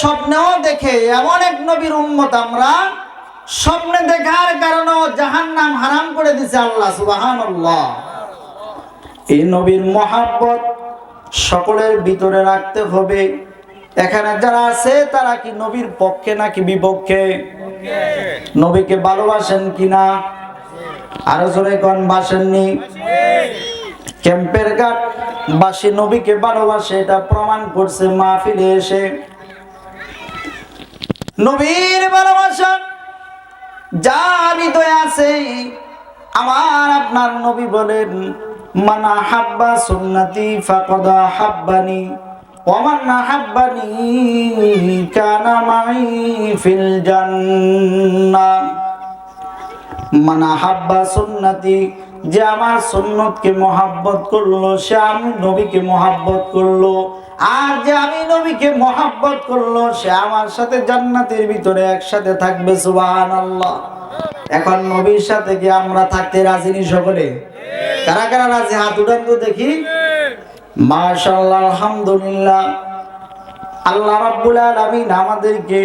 স্বপ্নেও দেখে এমন এক নবীর উম্মত আমরা, স্বপ্নে দেখার কারণে জাহান নাম হারাম করে দিছে আল্লাহ সুবাহান এই নবীর মহাব্বত সকলের ভিতরে রাখতে হবে। এখানে যারা আছে, তারা কি নবীর পক্ষে নাকি বিপক্ষে? নবীকে ভালোবাসেন কিনা? আরও জোরে কোন, বাসেননি? ক্যাম্পের ঘাট, বাসী নবীকে ভালোবাসে, এটা প্রমাণ করছে মাহফিলে এসে। নবীর ভালোবাসা, যার হৃদয়ে আছে, আমার আপনার নবী বলেন, মানা হাব্বা সুন্নতি ফাকদা হাব্বানি ফিল জান্নাহ মানা হাব্বা সুন্নতি, যে আমার সুন্নতকে মহাব্বত করল, সে আমি নবীকে মহাব্বত করল। আর যে আমি নবীকে মহাব্বত করল সে আমার সাথে জান্নাতের ভিতরে একসাথে থাকবে সুবাহান আল্লাহ এখন নবীর সাথে কি আমরা থাকতে রাজি নি সকলে? কারা কারা রাজি? হাত উঠান তো দেখি। মাশাআল্লাহ আলহামদুলিল্লাহ। আল্লাহ রাব্বুল আলামিন আমাদেরকে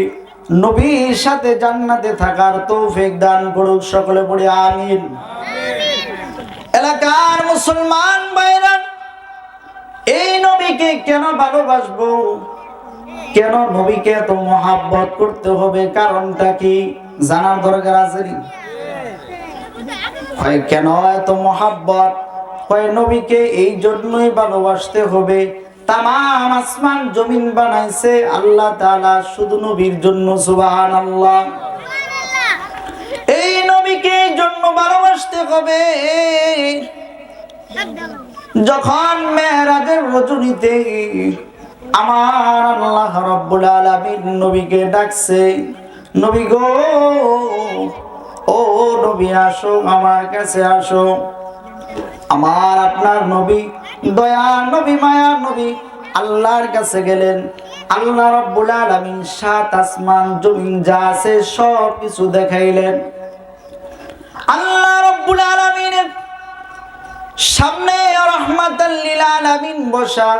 নবীর সাথে জান্নাতে থাকার তৌফিক দান করুক সকলে পড়ে আমিন। এলাকার মুসলমান ভাইরা এই নবীকে কেন ভালোবাসবো? কেন নবীকে এত মহাব্বত করতে হবে? কারণটা কি? জানার দরকার আছে কেন এত মহাব্বত? নবীকে এই জন্যই ভালোবাসতে হবে? তামাম আসমান জমিন বানাইছে আল্লাহ তাআলা শুধু নবীর জন্য সুবাহান আল্লাহ এই নবীকে এই জন্য ভালোবাসতে হবে। যখন মেহরাজের রজনীতে আমার আল্লাহ রব্বুল আলামিন নবীকে ডাকছে, নবী গো, ও নবী আসো, আমার কাছে আসো। আমার আপনার নবী দয়া, নবী মায়া, নবী আল্লাহর কাছে গেলেন। আল্লাহ রব্বুল আলামিন সাত আসমান, জমিন যা আছে সব কিছু দেখাইলেন। আল্লাহ রব্বুল আলামিনের সামনে রহমাতাল লিল আলামিন বসা।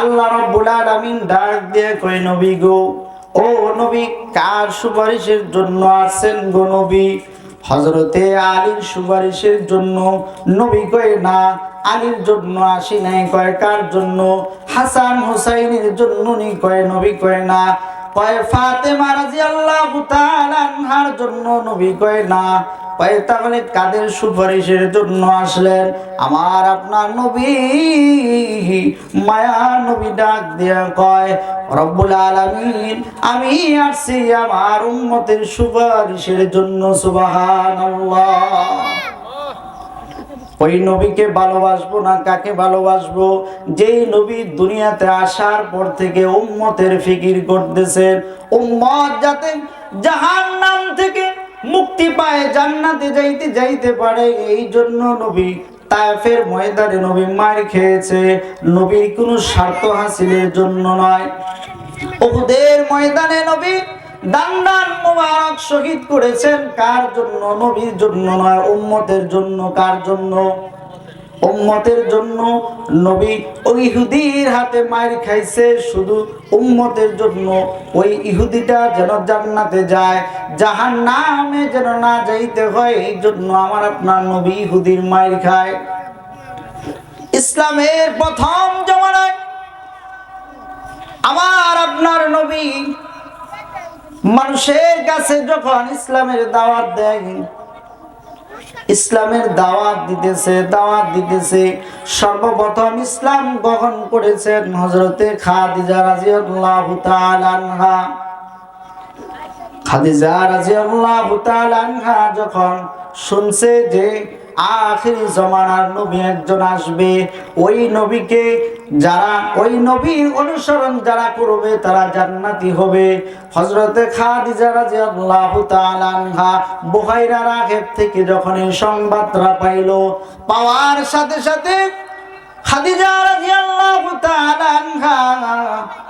আল্লাহ রব্বুল আলামিন ডাক দিয়ে কই নবী গো, ও নবী, কার সুপারিশের জন্য আসেন গো নবী? হজরতে আলীর সুপারিশের জন্য নবী কয়, না, আলীর জন্য আসি নাই। কয়, কার জন্য? হাসান হুসাইনের জন্য নি কয়, নবী কয়, না কয় জন্য নবী কয় না কয় কাদের সুপারিশের জন্য আসলেন? আমার আপনার নবী মায়া নবী ডাক দিয়া কয়, রব্বুল আমি আসছি আমার উম্মতের সুপারিশের জন্য, সুবহানাল্লাহ। ওই নবীকে ভালোবাসবো না কাকে ভালোবাসবো? যেই নবী দুনিয়াতে আসার পর থেকে উম্মতের ফিকির করতেছেন উম্মত যাতে জাহান নাম থেকে মুক্তি পায়, জান্নাতে যাইতে যাইতে পারে এই জন্য নবী তায়েফের ময়দানে নবী মার খেয়েছে। নবীর কোনো স্বার্থ হাসিলের জন্য নয়। উহুদের ময়দানে নবী দান দান মোবারক শহীদ করেছেন কার জন্য? নবীর জন্য নয়, উম্মতের জন্য। কার জন্য? উম্মতের জন্য। নবী ওই ইহুদির হাতে মার খাইছে, শুধু উম্মতের জন্য। ওই ইহুদিটা যেন জান্নাতে যায় জাহান নামে যেন না যাইতে হয়, এই জন্য আমার আপনার নবী ইহুদির মার খায়। ইসলামের প্রথম জমানায় আমার আপনার নবী মানুষের কাছে যখন ইসলামের দাওয়াত দেয়, ইসলামের দাওয়াত দিতেছে দাওয়াত দিতেছে, সর্বপ্রথম ইসলাম গ্রহণ করেছেন হজরতে খাদিজা তাআলা আনহা। খাদিজা রাজিয়াল্লাহু তাআলা যখন শুনছে যে আখিরি জমানার নবী একজন আসবে, ওই নবীকে যারা ওই নবীর অনুসরণ যারা করবে, তারা জান্নাতি হবে। হজরতে খাদিজা রাদিয়াল্লাহু তাআলা আনহা বুহাইরা রাহেব থেকে যখন এই সংবাদটা পাইল, পাওয়ার সাথে সাথে খাদিজা রাদিয়াল্লাহু তাআলা আনহা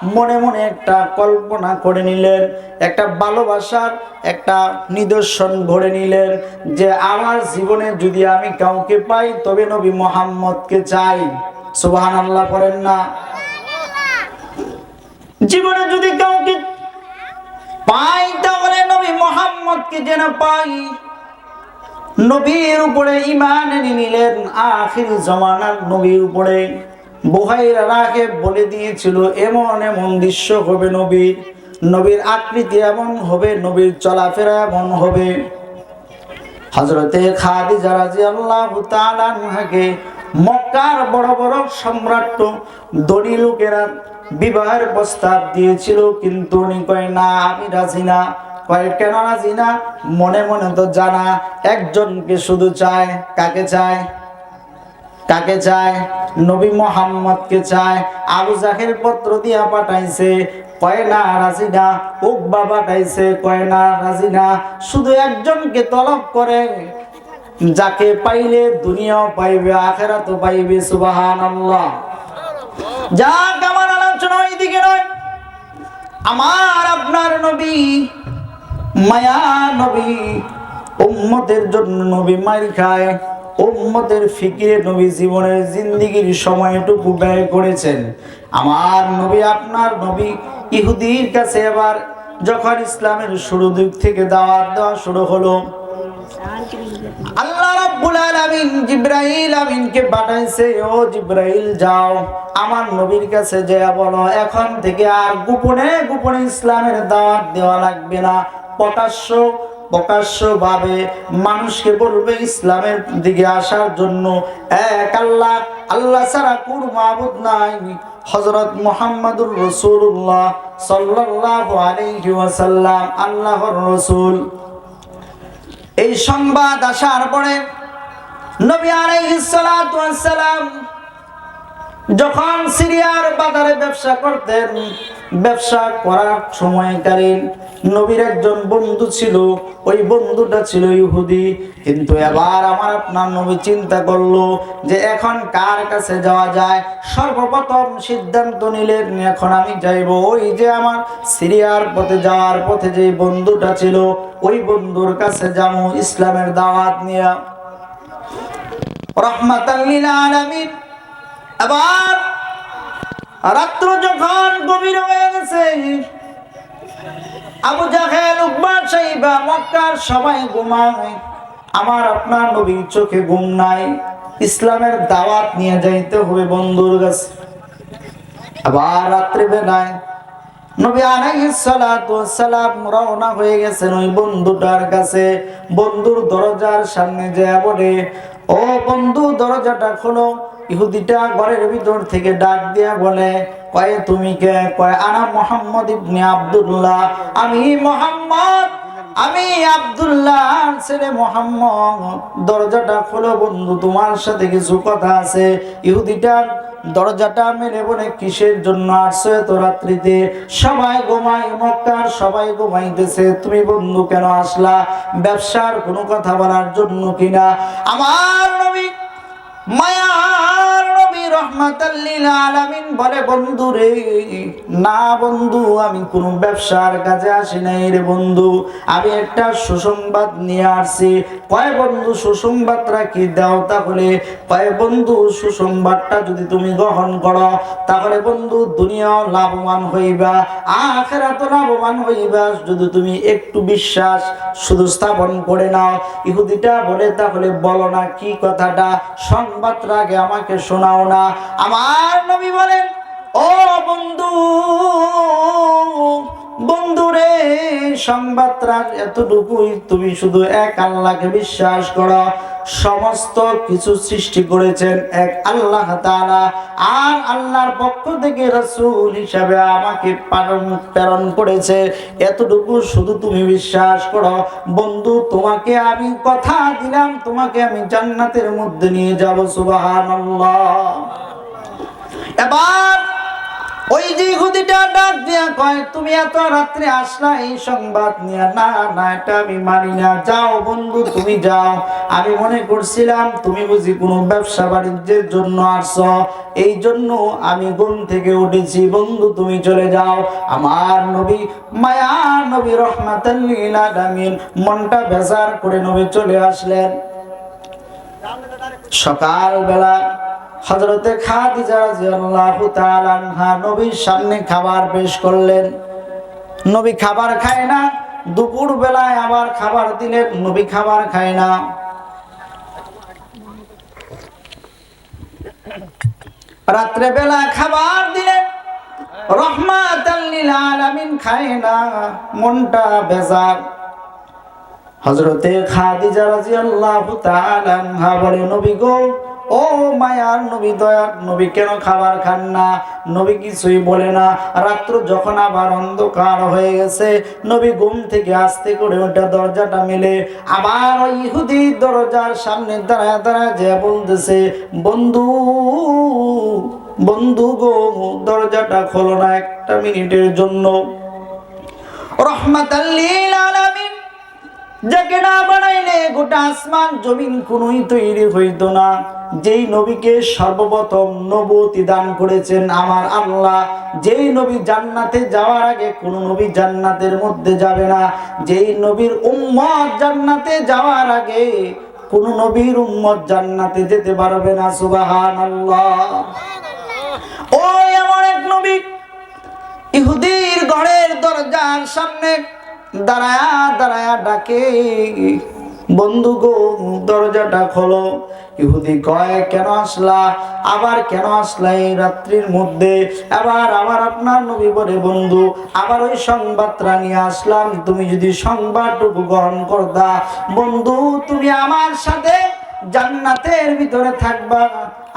মনে মনে একটা কল্পনা করে নিলেন, একটা ভালোবাসার একটা নিদর্শন গড়ে নিলেন যে, আমার জীবনে যদি আমি কাউকে পাই, তবে নবী মোহাম্মদকে চাই। করেন না। জীবনে যদি কাউকে পাই, তাহলে নবী যেন পাই। নবীর উপরে ইমান এনে নিলেন, আখির জমানার নবীর উপরে। বুহাইরা রাখে বলে দিয়েছিল, এমন এমন দৃশ্য হবে নবীর নবীর আকৃতি এমন হবে, নবীর চলাফেরা এমন হবে। হজরতে তাআলা আনহাকে মক্কার বড় বড় সম্রাট দড়ি লোকেরা বিবাহের প্রস্তাব দিয়েছিল, কিন্তু উনি কয়, না, আমি রাজি না। কয়, কেন রাজি না? মনে মনে তো জানা, একজনকে শুধু চায়, কাকে চায়? কাকে চায়? নবী মোহাম্মদকে চায়। আবু জাহের পত্র দিয়া পাঠাইছে, কয়, না, রাজি না। উকবা পাঠাইছে, কয়, না, রাজি না। শুধু একজনকে তলব করে যাকে পাইলে দুনিয়াও পাইবে, আখেরাতও পাইবে, সুবহানাল্লাহ। যাক, আমার আলোচনা ওইদিকে নয়। আমার আপনার নবী, মায়া নবী, উম্মতের জন্য নবী মার খায়, উম্মতের ফিকিরে নবী জীবনের জিন্দিগির সময়টুকু ব্যয় করেছেন। আমার নবী, আপনার নবী ইহুদির কাছে এবার যখন ইসলামের শুরু দিক থেকে দাওয়াত দেওয়া শুরু হলো আল্লাহ রাব্বুল আলামিন জিব্রাইল আমিনকে পাঠাইছে, ও জিব্রাইল, যাও। আমার নবীর কাছে বলো, এখন থেকে আর গোপনে গোপনে ইসলামের দাওয়াত দেওয়া লাগবে না। প্রকাশ্য প্রকাশ্য ভাবে মানুষকে বলবে ইসলামের দিকে আসার জন্য, এক আল্লাহ আল্লাহ ছাড়া কোন মাবুদ নাই। হযরত মুহাম্মদুর রাসূলুল্লাহ সাল্লাল্লাহু আলাইহি আল্লাহর রাসূল। এই সংবাদ আসার পরে নবী আলাইহিস সালাতু ওয়াস সালাম যখন সিরিয়ার বাজারে ব্যবসা করতেন ব্যবসা করার সময়কালীন নবীর একজন বন্ধু ছিল, ওই বন্ধুটা ছিল ইহুদি। কিন্তু এবার আমার আপনার নবী চিন্তা করল যে এখন কার কাছে যাওয়া যায়? সর্বপ্রথম সিদ্ধান্ত নিলেন, এখন আমি যাইব। ওই যে আমার সিরিয়ার পথে যাওয়ার পথে যে বন্ধুটা ছিল, ওই বন্ধুর কাছে যাব ইসলামের দাওয়াত নিয়ে। আলামিন। আবার রাত্র যখন গভীর হয়ে গেছে, আবু জাহেল উকবা সাইবা মক্কার সবাই ঘুমায়। আমার, আপনার নবীর চোখে ঘুম নাই। ইসলামের দাওয়াত নিয়ে যাইতে হবে বন্ধুর কাছে। আবার রাত্রে বেলায় নবী সালাম রওনা হয়ে গেছেন ওই বন্ধুটার কাছে। বন্ধুর দরজার সামনে যায় বলে, ও বন্ধু, দরজাটা খোলো। ইহুদিটা ঘরের ভিতর থেকে ডাক দিয়া বলে, কয়ে তুমি কে? কয়, আনা মোহাম্মদ ইবনে আব্দুল্লাহ। আমি মোহাম্মদ, আমি আব্দুল্লাহ। ছেলে মোহাম্মদ, দরজাটা খোলো বন্ধু, তোমার সাথে কিছু কথা আছে। ইহুদিটার দরজাটা মেরে বলে, কিসের জন্য আসছো এত রাত্রিতে? সবাই ঘুমাই মক্কার, সবাই ঘুমাইতেছে, তুমি বন্ধু কেন আসলা? ব্যবসার কোনো কথা বলার জন্য কিনা? আমার নবী রহমাতাল্লিল আলামিন বলে বন্ধু রে না বন্ধু, আমি কোন ব্যবসার কাজে আসি নাই রে বন্ধু। আমি একটা সুসংবাদ নিয়ে আসছি। কয় বন্ধু, সুসংবাদটা কি দাও তাহলে? কয় বন্ধু, সুসংবাদটা যদি তুমি গ্রহণ করো, তাহলে বন্ধু, দুনিয়াও লাভবান হইবা আখেরাত লাভবান হইবা। যদি তুমি একটু বিশ্বাস, শুধু স্থাপন করে নাও। ইহুদিটা বলে, তাহলে বলো না কি কথাটা? সংবাদটা আগে আমাকে শোনাও না। আমার নবী বলেন, ও বন্ধু বন্ধুরে সংবাদটা এতটুকুই তুমি শুধু এক আল্লাহকে বিশ্বাস করো। সমস্ত কিছু সৃষ্টি করেছেন এক আল্লাহ তাআলা। আর আল্লাহর পক্ষ থেকে রাসূল হিসাবে আমাকে পালন, প্রেরণ করেছে। এতটুকু শুধু তুমি বিশ্বাস করো। বন্ধু, তোমাকে আমি কথা দিলাম, তোমাকে আমি জান্নাতের মধ্যে নিয়ে যাব, সুবহানাল্লাহ। এবার ওই যে ইহুদিটা ডাক দিয়া কয়, তুমি এত রাত্রে আসলা, এই সংবাদ নিয়ে না না, এটা আমি মানি না। যাও বন্ধু, তুমি যাও। আমি মনে করছিলাম, তুমি বুঝি কোনো ব্যবসা বাণিজ্যের জন্য আসছো। এই জন্য আমি ঘুম থেকে উঠেছি। বন্ধু, তুমি চলে যাও। আমার নবী মায়া নবী রহমাতাল্লিল মনটা বেজার করে নবী চলে আসলেন। সকালবেলা হজরতে খাদিজা নবীর সামনে খাবার পেশ করলেন। নবী খাবার খায় না দুপুর বেলায় আবার খাবার দিলেন, নবী খাবার খায় না। রাত্রে বেলা খাবার দিলেন, রহমাতাল লিল আলামিন খায় না, মনটা বেজার। হজরতে খাদিজা রাদিয়াল্লাহু তাআলা বলে, নবী গো ও মায়ার নবী দয়ার নবী, কেন খাবার খান না? নবী কিছুই বলে না। রাত্র যখন আবার অন্ধকার হয়ে গেছে, নবী ঘুম থেকে আসতে করে ওটা দরজাটা মেলে। আবার ওই ইহুদি দরজার সামনে দাঁড়ায় দাঁড়ায় যে বলতেছে, বন্ধু বন্ধু গো, দরজাটা খোলো না একটা মিনিটের জন্য। রহমাতাল্লিল আলামিন যাকে না বানাইলে গোটা আসমান জমিন কোনই তৈরি হইতো না। যেই নবীকে সর্বপ্রথম নবতি দান করেছেন আমার আল্লাহ, যেই নবী জান্নাতে যাওয়ার আগে কোন নবী জান্নাতের মধ্যে যাবে না। যেই নবীর উম্মত জান্নাতে যাওয়ার আগে কোন নবীর উম্মত জান্নাতে যেতে পারবে না, সুবহানাল্লাহ। ওই এমন এক নবী, ইহুদির ঘরের দরজার সামনে দাঁড়ায়া দাঁড়ায়া ডাকে। বন্ধু গো, দরজাটা খোলো। ইহুদি কয়, কেন আসলা? আবার কেন আসলা এই রাত্রির মধ্যে? আবার আবার আপনার নবী বলে, বন্ধু, আবার ওই সংবাদটা নিয়ে আসলাম। তুমি যদি সংবাদটুকু গ্রহণ করতা, বন্ধু, তুমি আমার সাথে জান্নাতের ভিতরে থাকবা।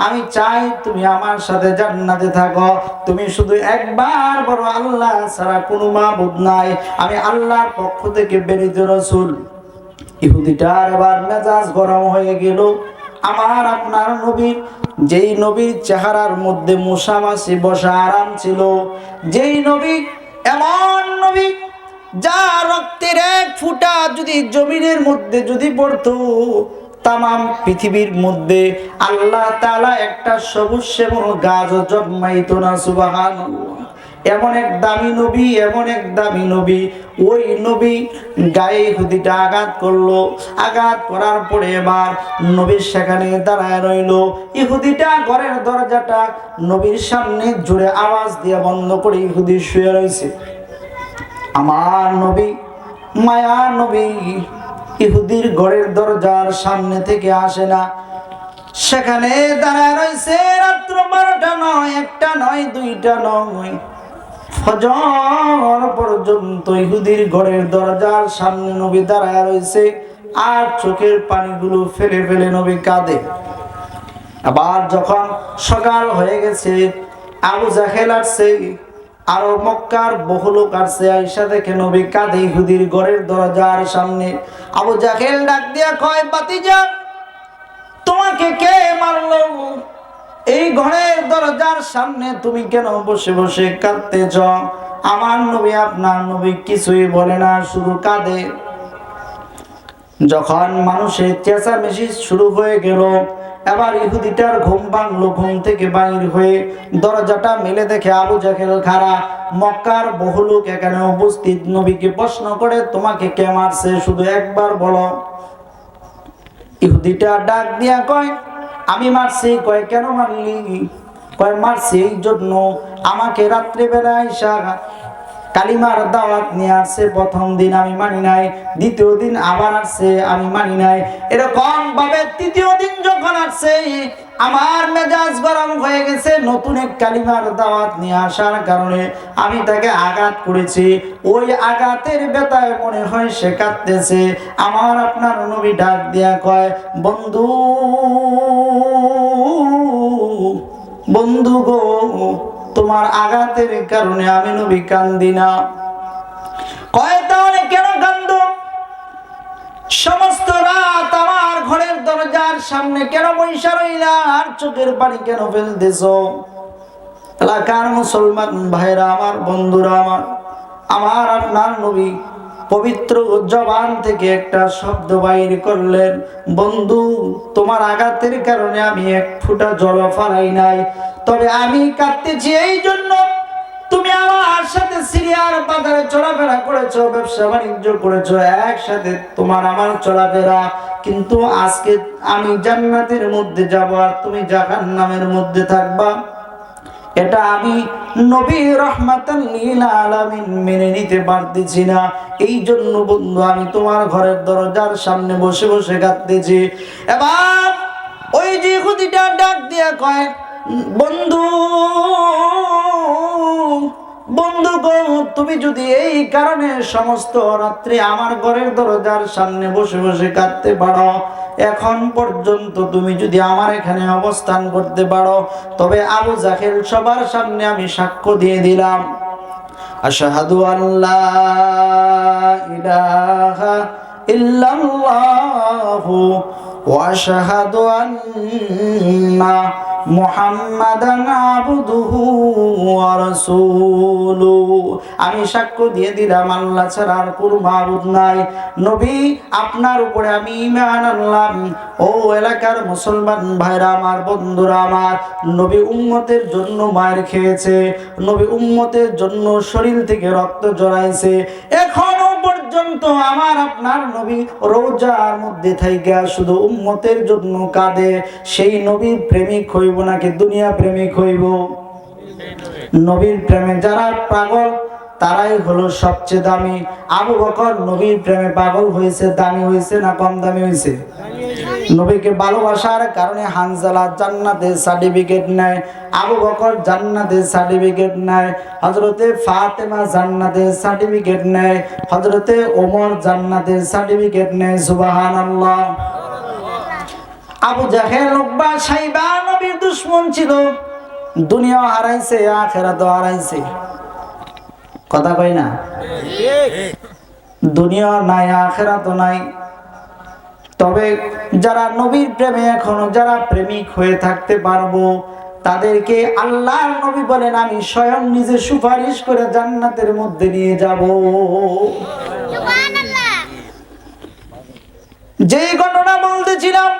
আমি চাই তুমি আমার সাথে জান্নাতে থাকো। তুমি শুধু একবার বড় আল্লাহ ছাড়া কোনো মাবুদ নাই। আমি আল্লাহর পক্ষ থেকে বেরিত রসুল। ইহুদিটার এবার মেজাজ গরম হয়ে গেল। আমার আপনার নবীর যেই নবীর চেহারার মধ্যে মশামাছি বসা আরাম ছিল, যেই নবী এমন নবী যা রক্তের এক ফুটা যদি জমিনের মধ্যে যদি পড়তো তামাম পৃথিবীর মধ্যে আল্লাহ তালা একটা সবুজ শ্যামল গাছ জন্মাইত না সুবাহান এমন এক দামি নবী, এমন এক দামি নবী। ওই নবী গায়ে হুদিটা আঘাত করল। আঘাত করার পরে এবার নবীর সেখানে দাঁড়ায় রইল। ইহুদিটা ঘরের দরজাটা নবীর সামনে জুড়ে আওয়াজ দিয়ে বন্ধ করে ইহুদি শুয়ে রয়েছে। আমার নবী, মায়া নবী ইহুদির ঘরের দরজার সামনে থেকে আসে না। সেখানে দাঁড়ায় রয়েছে রাত্র বারোটা নয়, একটা নয়, দুইটা নয়। ফজর পর্যন্ত ইহুদির ঘরের দরজার সামনে নবী দাঁড়ায় রয়েছে, আর চোখের পানিগুলো ফেলে ফেলে নবী কাঁদে। আবার যখন সকাল হয়ে গেছে, আবু জাহেল আসছে আরও মক্কার বহু লোক আসছে, আইসা দেখে নবী কাঁধে ইহুদির ঘরের দরজার সামনে। আবু জাহেল ডাক দিয়া কয় বাতিজা তোমাকে কে মারলো? এই ঘরের দরজার সামনে তুমি কেন বসে বসে কাঁদতেছ? আমার নবী আপনার নবী কিছুই বলে না, শুধু কাঁদে। যখন মানুষের চেঁচামেচি শুরু হয়ে গেল এবার ইহুদিটার ঘুম ভাঙলো, ঘুম থেকে বাইর হয়ে দরজাটা মেলে দেখে আবু জাহেল খারা মক্কার বহু লোক এখানে উপস্থিত। নবীকে প্রশ্ন করে, তোমাকে কে মারছে? শুধু একবার বলো। ইহুদিটা ডাক দিয়া কয়, আমি মারছি। কয়, কেন মারলি? কয়, মারছি এই জন্য। আমাকে রাত্রিবেলা আইসা কালিমার দাওয়াত নিয়ে আসছে, প্রথম দিন আমি মানি নাই, দ্বিতীয় দিন আবার আসছে, আমি মানি নাই। এরকম ভাবে তৃতীয় দিন যখন আসছে, আমার মেজাজ গরম হয়ে গেছে, নতুন এক কালিমার দাওয়াত নিয়ে আসার কারণে আমি তাকে আঘাত করেছি। ওই আঘাতের বেতায় মনে হয় সে কাঁদতেছে। আমার আপনার নবী ডাক দিয়া কয়, বন্ধু বন্ধু গো তোমার আঘাতের কারণে আমি নবী কান্দি না। কেন সমস্ত রাত আমার ঘরের দরজার সামনে কেন বৈশা রইলা? আর চোখের পানি কেন ফেলতেছ? এলাকার মুসলমান ভাইরা, আমার বন্ধুরা, আমার আমার আপনার নবী পবিত্র জবান থেকে একটা শব্দ বাইর করলেন, বন্ধু, তোমার আঘাতের কারণে আমি এক ফুটা জল ফালাই নাই, তবে আমি কাঁদতেছি এই জন্য তুমি আমার সাথে সিরিয়ার বাজারে চলাফেরা করেছ, ব্যবসা বাণিজ্য করেছ, একসাথে তোমার আমার চলাফেরা, কিন্তু আজকে আমি জান্নাতের মধ্যে যাব আর তুমি জাহান্নামের মধ্যে থাকবা। এটা আমি নবী রহমাতাল লিল আলামিন মেনে নিতে পারতেছি না। এই জন্য বন্ধু, আমি তোমার ঘরের দরজার সামনে বসে বসে কাঁদতেছি। এবার ওই যে খুদিটা ডাক দিয়া কয়, বন্ধু বন্ধু গো, তুমি যদি এই কারণে সমস্ত রাত্রি আমার ঘরের দরজার সামনে বসে বসে কাঁদতে পারো এখন পর্যন্ত তুমি যদি আমার এখানে অবস্থান করতে পারো, তবে আবু জাহেল সবার সামনে আমি সাক্ষ্য দিয়ে দিলাম। আশাহাদু আল্লাহ ইলাহা ইল্লাল্লাহু আমি সাক্ষ্য দিয়ে দিলাম, আল্লাহ ছাড়া আর কোনো মাবুদ নাই। নবী, আপনার উপরে আমি ঈমান আনলাম। ও এলাকার মুসলমান ভাইরা, আমার বন্ধুরা, আমার নবী উম্মতের জন্য মায়ের খেয়েছে, নবী উম্মতের জন্য শরীর থেকে রক্ত জড়াইছে। এখনও পর্যন্ত আমার আপনার নবী রোজার মধ্যে থাইকা শুধু উম্মতের জন্য কাঁদে। সেই নবীর প্রেমিক হইব নাকি দুনিয়া প্রেমিক হইব? নবীর প্রেমে যারা পাগল তারাই হলো সবচেয়ে দামি। আবু বকর নবীর প্রেমে পাগল হয়েছে, দামি হয়েছে না কম দামি হয়েছে? নবীকে ভালোবাসার কারণে হানজালা জান্নাতের সার্টিফিকেট নেয়, আবু বকর জান্নাতের সার্টিফিকেট নেয় হজরতে ফাতেমা জান্নাতের সার্টিফিকেট নেয় হজরতে ওমর জান্নাতের সার্টিফিকেট নেয় সুবাহান আল্লাহ আবু জাহেল, উকবা, সাইবা নবীর দুশ্মন ছিল। দুনিয়া হারাইছে, আখেরাতও হারাইছে। কথা কই না? দুনিয়া নাই আখেরাত নাই। তবে যারা নবীর প্রেমে এখনও যারা প্রেমিক হয়ে থাকতে পারব তাদেরকে আল্লাহর নবী বলেন আমি স্বয়ং নিজে সুপারিশ করে জান্নাতের মধ্যে নিয়ে যাব। যে ঘটনা বলতেছিলাম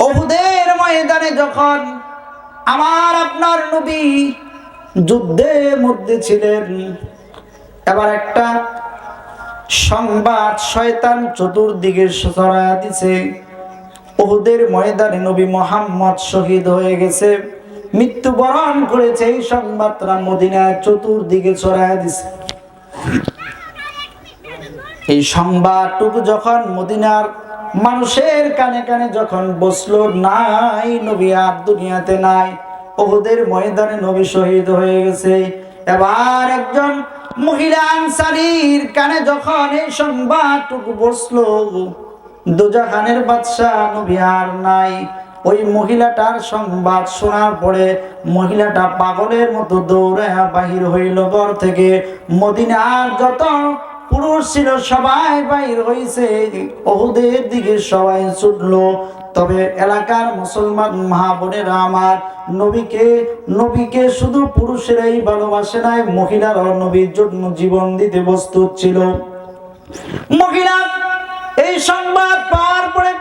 অহুদের ময়দানে যখন আমার আপনার নবী যুদ্ধের মধ্যে ছিলেন। এবার একটা সংবাদ শয়তান চতুর্দিকে ছড়ায়া দিছে। ওহুদের ময়দানে নবী মোহাম্মদ শহীদ হয়ে গেছে। মৃত্যুবরণ করেছে এই সংবাদটা মদিনায় চতুর্দিকে ছড়ায়া দিছে। এই সংবাদটুকু যখন মদিনার মানুষের কানে কানে যখন বসল, নাই নবী আর দুনিয়াতে নাই। ওহুদের ময়দানে নবী শহীদ হয়ে গেছে। এবার একজন মহিলা আনসারির কানে যখন এই সংবাদটুকু বসল, দুজাহানের বাদশাহ নবী আর নাই। ওই মহিলাটার সংবাদ শোনার পরে মহিলাটা পাগলের মতো দৌড়ে বাহির হইল ঘর থেকে। মদিনার যত পুরুষ ছিল সবাই বাইর হইছে। ওহুদের দিকে সবাই ছুটলো। তবে এলাকার মুসলমান মা বোনেরা আমার নবীকে নবীকে শুধু পুরুষেরাই ভালোবাসে নাই, মহিলারাও নবীর জন্য জীবন দিতে প্রস্তুত ছিল। মহিলা, এই সংবাদ পাওয়ার পরে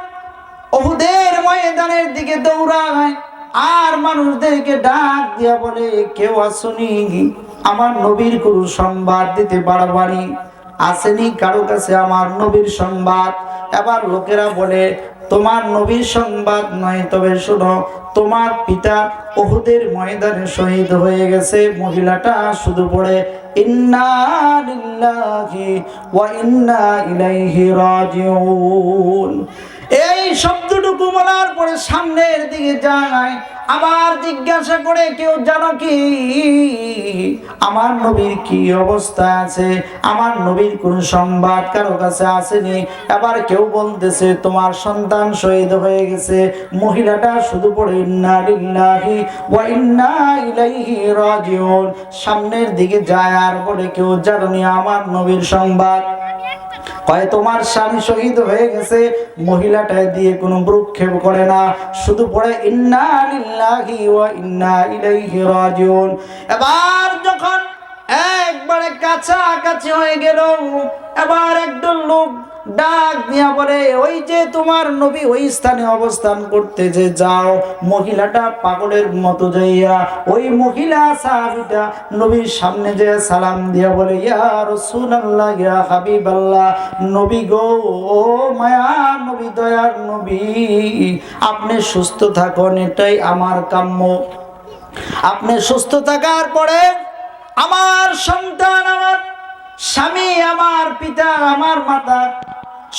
ওহুদের ময়দানের দিকে দৌড়ায় আর মানুষদেরকে ডাক দিয়া বলে, কেউ আসুনি? আমার নবীর কোনো সংবাদ দিতে পারবানি আসেনি কারও কাছে আমার নবীর সংবাদ। এবার লোকেরা বলে, তোমার নবীর সংবাদ নয়, তবে শোনো, তোমার পিতা ওহুদের ময়দানে শহীদ হয়ে গেছে। মহিলাটা শুধু পড়ে, ইন্না ইলাইহি রাজিউন। এই শব্দটুকু বলার পরে সামনের দিকে যায় আবার জিজ্ঞাসা করে, কেউ জানো কি? আমার নবীর কি অবস্থা আছে? আমার নবীর কোন সংবাদ কারও কাছে আসেনি? আবার কেউ বলতেছে, তোমার সন্তান শহীদ হয়ে গেছে। মহিলাটা শুধু সামনের দিকে যায় আর বলে, কেউ জানি আমার নবীর সংবাদ? কয় তোমার স্বামী শহীদ হয়ে গেছে মহিলাটা দিয়ে কোনো ভ্রুক্ষেপ করে না। শুধু পড়ে, ইন্না লিল্লাহি ওয়া ইন্না ইলাইহি রাজিউন। এবার যখন একবারে কাছাকাছি হয়ে গেল, এবার একজন লোক ডাক দিয়া বলে, ওই যে তোমার নবী ওই স্থানে অবস্থান করতে যে যাও। মহিলাটা পাগলের মতো যাইয়া ওই মহিলা সাহাবিটা নবীর সামনে যে সালাম দিয়া বলে, ইয়া রাসূলুল্লাহ, ইয়া হাবিবাল্লাহ, নবী গো, ও মায়া নবী, দয়ার নবী, আপনি সুস্থ থাকুন, এটাই আমার কাম্য। আপনি সুস্থ থাকার পরে আমার সন্তান আমার স্বামী আমার, পিতা আমার, মাতা,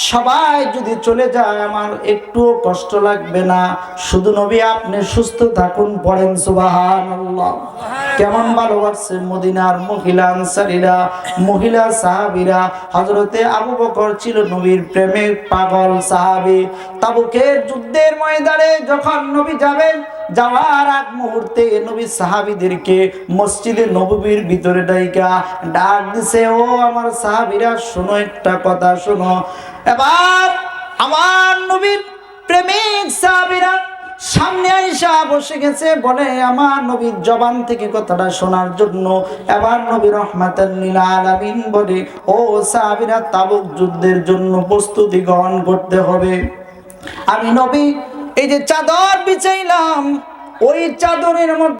সবাই যদি চলে যায়, আমার একটুও কষ্ট লাগবে না। শুধু নবী আপনি সুস্থ থাকুন, পড়েন সুবাহান কেমন ভালোবাসছে মদিনার মহিলা আনসারীরা, মহিলা সাহাবীরা। হজরতে আবু বকর ছিল নবীর প্রেমে পাগল সাহাবী। তাবুকের যুদ্ধের ময়দানে যখন নবী যাবেন যাওয়ার আগ মুহূর্তে নবী সাহাবীদেরকে মসজিদে নববীর ভিতরে ডাইকা ডাক দিছে, ও আমার সাহাবীরা, শোনো একটা কথা, শোনো। এবার আমার নবীর প্রেমিক সাহাবীরা সামনে আইসা বসে গেছে, বলে, আমার নবীর জবান থেকে কথাটা শোনার জন্য। এবার নবী রহমাতাল নীল আলামিন বলে, ও সাহাবীরা, তাবুক যুদ্ধের জন্য প্রস্তুতি গ্রহণ করতে হবে। আমি নবী এই যে চাদর বিছাইলাম ওই চাদরের মধ্যে